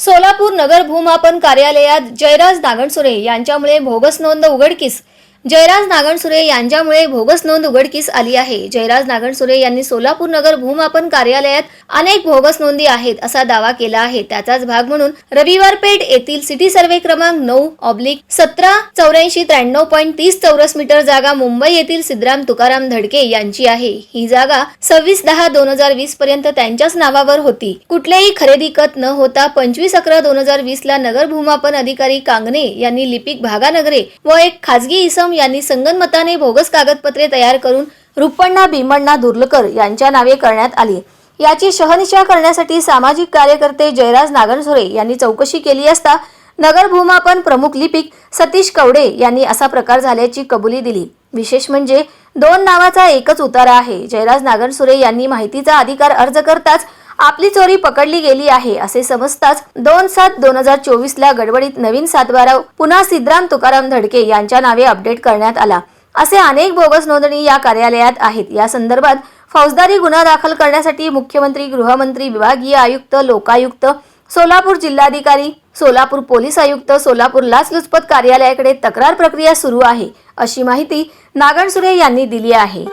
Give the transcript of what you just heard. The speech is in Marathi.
सोलापूर नगर भूमापन कार्यालयात जयराज नागणसुरे यांच्यामुळे भोगस नोंद उघडकीस. जयराज नागणसुरे यांच्यामुळे भोगस नोंद उघडकीस आली आहे. जयराज नागणसुरे यांनी सोलापूर नगर भूमापन कार्यालयात अनेक भोगस नोंदी आहेत असा दावा केला आहे. त्याचाच भाग म्हणून रविवार पेठ येथील सिटी सर्वे क्रमांक नऊ ऑब्लिक सतरा चौऱ्याऐंशी त्र्याण्णव पॉईंट तीस चौरस मीटर जागा मुंबई येथील सिद्धराम तुकाराम धडके यांची आहे. ही जागा सव्वीस दहा दोन हजार वीस पर्यंत त्यांच्याच नावावर होती. कुठलेही खरेदी खत न होता पंचवीस अकरा दोन हजार वीस ला नगर भूमापन अधिकारी कांगणे यांनी लिपिक भागानगरे व एक खाजगी इसम यांनी संगनमताने बोगस कागदपत्रे तयार करून रुपण्णा भीमण्णा दुर्लकर यांच्या नावे करण्यात आली. याची शहनिशा करण्यासाठी सामाजिक कार्यकर्ते जयराज नागणसुरे यांनी चौकशी केली असता नगर भूमापन प्रमुख लिपिक सतीश कवडे यांनी असा प्रकार झाल्याची कबुली दिली. विशेष म्हणजे दोन नावाचा एकच उतारा आहे. जयराज नागणसुरे यांनी माहितीचा अधिकार अर्ज करताच आपली चोरी पकडली गेली आहे असे समजताच दोन सात दोन हजार चोवीस ला गडबडीत नवीन सातबारा पुन्हा सिद्धराम तुकाराम धडके यांच्या नावे अपडेट करण्यात आला. असे अनेक बोगस नोंदणी या कार्यालयात आहेत. या संदर्भात फौजदारी गुन्हा दाखल करण्यासाठी मुख्यमंत्री गृहमंत्री विभागीय आयुक्त लोकायुक्त सोलापूर जिल्हाधिकारी सोलापूर पोलीस आयुक्त सोलापूर लाचलुचपत कार्यालयाकडे तक्रार प्रक्रिया सुरू आहे अशी माहिती नागणसुरे यांनी दिली आहे.